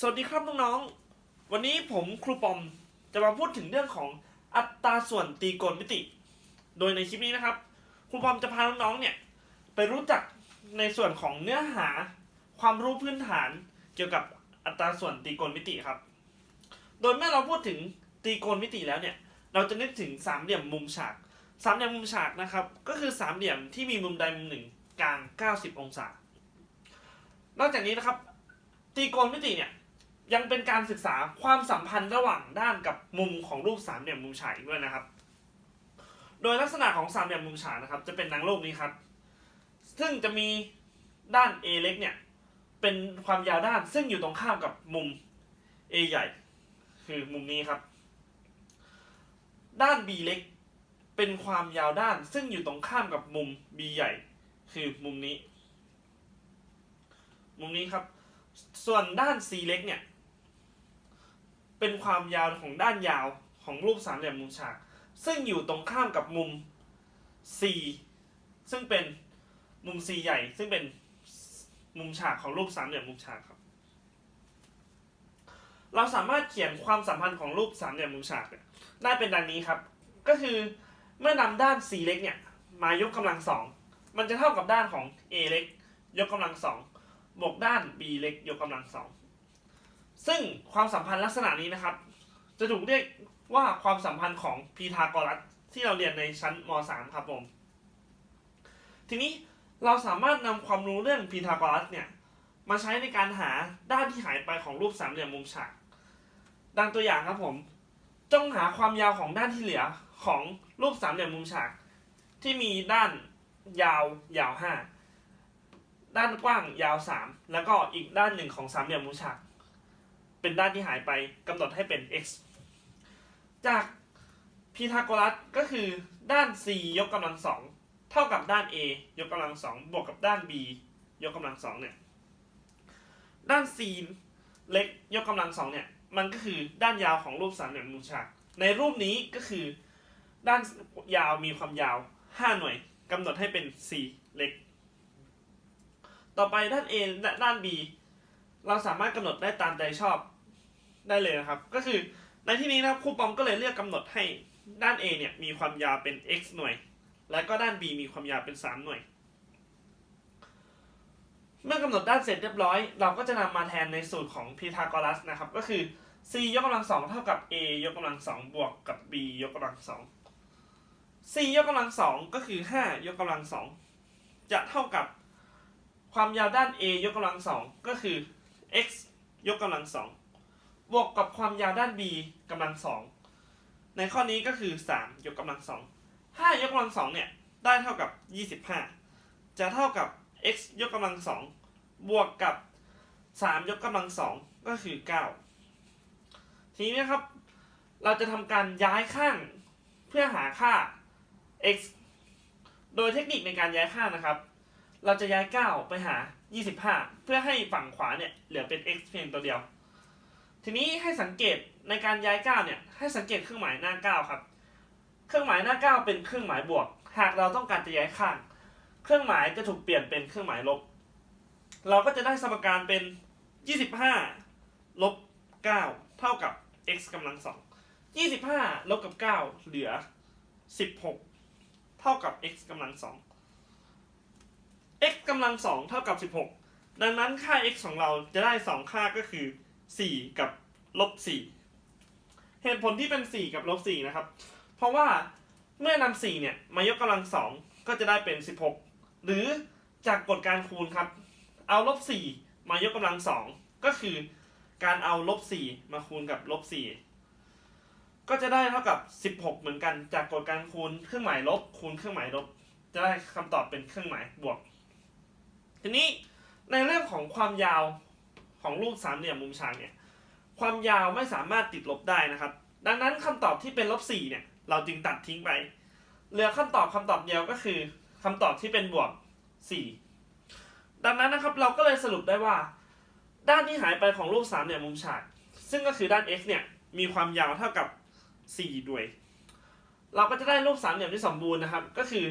สวัสดีครับน้องๆ วันนี้ผมครูปอมจะมาพูดถึงเรื่องของอัตราส่วนตีโกณมิติ โดยในคลิปนี้นะครับ ครูปอมจะพาน้องๆ เนี่ยไปรู้จักในส่วนของเนื้อหาความรู้พื้นฐานเกี่ยวกับอัตราส่วนตีโกณมิติครับ โดยเมื่อเราพูดถึงตีโกณมิติแล้วเนี่ย เราจะนึกถึงสามเหลี่ยมมุมฉาก สามเหลี่ยมมุมฉากนะครับ ก็คือสามเหลี่ยมที่มีมุมใดมุมหนึ่งกลาง 90 องศา นอกจากนี้นะครับตรีโกณมิติเนี่ย ยังเป็นการศึกษาความสัมพันธ์ระหว่างด้านกับมุมของรูปสามเหลี่ยมมุมฉากด้วยนะครับ โดยลักษณะของสามเหลี่ยมมุมฉากนะครับ จะเป็นดังรูปนี้ครับ ซึ่งจะมีด้าน A เล็กเนี่ยเป็นความยาวด้านซึ่งอยู่ตรงข้ามกับมุม A ใหญ่ คือมุมนี้ครับ ด้าน B เล็กเป็นความยาวด้านซึ่งอยู่ตรงข้ามกับมุม B ใหญ่ คือมุมนี้ มุมนี้ครับ ส่วนด้าน C เล็กเนี่ย เป็นความยาวของด้านยาวของรูปสามเหลี่ยมมุมฉาก ซึ่งอยู่ตรงข้ามกับมุม C ซึ่งเป็นมุม C ใหญ่ ซึ่งเป็นมุมฉากของรูปสามเหลี่ยมมุมฉากครับ เราสามารถเขียนความสัมพันธ์ของรูปสามเหลี่ยมมุมฉากได้เป็นดังนี้ครับ ก็คือเมื่อนำด้าน C เล็กเนี่ยมายกกำลังสองมันจะเท่ากับด้านของ A เล็กยกกำลังสองบวกด้าน b เล็กยกกำลังสอง ซึ่งความสัมพันธ์ลักษณะนี้นะครับ จะถูกเรียกว่าความสัมพันธ์ของพีทาโกรัสที่เราเรียนในชั้นม .3 ครับผม ทีนี้เราสามารถนำความรู้เรื่องพีทาโกรัสเนี่ยมาใช้ในการหาด้านที่หายไปของรูปสามเหลี่ยมมุมฉาก ดังตัวอย่างครับผม จงหาความยาวของด้านที่เหลือของรูปสามเหลี่ยมมุมฉาก ที่มีด้านยาวยาวห้าด้านกว้างยาว 3 แล้วก็อีกด้านหนึ่งของสามเหลี่ยมมุมฉาก เป็นด้านที่หายไปกำหนดให้เป็น x จากพีทาโกรัสก็คือด้าน c ยกกำลังสองเท่ากับด้าน a ยกกำลังสองบวกกับด้าน b ยกกำลังสองเนี่ย ด้าน c เล็กยกกำลังสองเนี่ย มันก็คือด้านยาวของรูปสามเหลี่ยมมุมฉาก ในรูปนี้ก็คือ ด้านยาวมีความยาว 5 หน่วยกำหนดให้เป็น c เล็ก ต่อไปด้าน A และด้าน B เราสามารถกำหนดได้ตามใจชอบได้เลยนะครับ ก็คือในที่นี้นะครับครูปอมก็เลยเลือกกำหนดให้ด้าน A เนี่ยมีความยาวเป็น x หน่วย และก็ด้าน B มีความยาวเป็น 3 หน่วย เมื่อกำหนดด้านเสร็จเรียบร้อย เราก็จะนำมาแทนในสูตรของพีทาโกรัสนะครับ ก็คือ c ยกกำลังสองเท่ากับ a ยกกำลังสองบวกกับ b ยกกำลังสอง c ยกกำลังสองก็คือ 5 ยกกำลังสองจะเท่ากับความยาวด้าน a ยกกำลังสองก็คือ x ยกกำลังสองบวกกับความยาวด้าน b กำลังสองในข้อนี้ก็คือ 3 ยกกำลังสอง5ยกกำลังสองเนี่ยได้เท่ากับ 25 จะเท่ากับ x ยกกำลังสองบวกกับ 3 ยกกำลังสองก็คือ 9 ทีนี้นครับ เราจะทำการย้ายข้างเพื่อหาค่า x โดยเทคนิคในการย้ายค่านะครับ เราจะย้าย 9 ไปหา 25 เพื่อให้ฝั่งขวาเนี่ยเหลือเป็น x เพียงตัวเดียว ทีนี้ให้สังเกตในการย้าย 9 เนี่ยให้สังเกตเครื่องหมายหน้า 9 ครับ เครื่องหมายหน้า 9 เป็นเครื่องหมายบวก หากเราต้องการจะย้ายข้าง เครื่องหมายจะถูกเปลี่ยนเป็นเครื่องหมายลบ เราก็จะได้สมการเป็น 25 ลบ 9 เท่ากับ x กำลังสอง25 ลบกับ 9 เหลือ 16 เท่ากับ x กำลังสอง กำลังสองเท่ากับ16ดังนั้นค่า x ของเราจะได้2ค่าก็คือ4กับลบ4เหตุผลที่เป็น4กับลบ4นะครับ เพราะว่าเมื่อนำ4เนี่ยมายกกำลังสองก็จะได้เป็น16หรือจากกฎการคูณครับ เอาลบ4มายกกำลังสองก็คือการเอาลบ4มาคูณกับลบ4ก็จะได้เท่ากับ 16 เหมือนกัน จากกฎการคูณเครื่องหมายลบคูณเครื่องหมายลบ จะได้คำตอบเป็นเครื่องหมายบวก ทีนี้ในเรื่องของความยาวของรูปสามเหลี่ยมมุมฉากเนี่ยความยาวไม่สามารถติดลบได้นะครับ ดังนั้นคำตอบที่เป็นลบ4เนี่ย เราจึงตัดทิ้งไป เหลือคำตอบคำตอบเดียวก็คือคำตอบที่เป็นบวก4ดังนั้นนะครับเราก็เลยสรุปได้ว่า ด้านที่หายไปของรูปสามเหลี่ยมมุมฉากซึ่งก็คือด้าน x เนี่ยมีความยาวเท่ากับ 4 ด้วย เราก็จะได้รูปสามเหลี่ยมที่สมบูรณ์นะครับ ก็คือ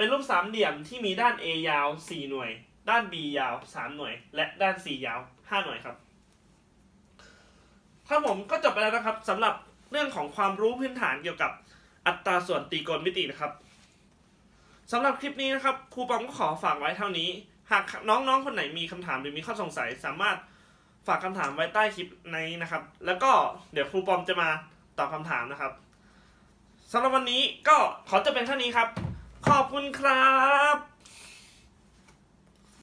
เป็นรูปสามเหลี่ยมที่มีด้าน a ยาว 4 หน่วย ด้าน b ยาว 3 หน่วย และด้าน c ยาว 5 หน่วยครับครับผมก็จบไปแล้วนะครับสำหรับเรื่องของความรู้พื้นฐานเกี่ยวกับอัตราส่วนตรีโกณมิตินะครับสำหรับคลิปนี้นะครับครูปอมก็ขอฝากไว้เท่านี้ หากน้องๆคนไหนมีคำถามหรือมีข้อสงสัย สามารถฝากคำถามไว้ใต้คลิปนี้นะครับ แล้วก็เดี๋ยวครูปอมจะมาตอบคำถามนะครับสำหรับวันนี้ก็ขอจะเป็นเท่านี้ครับ ขอบคุณครับ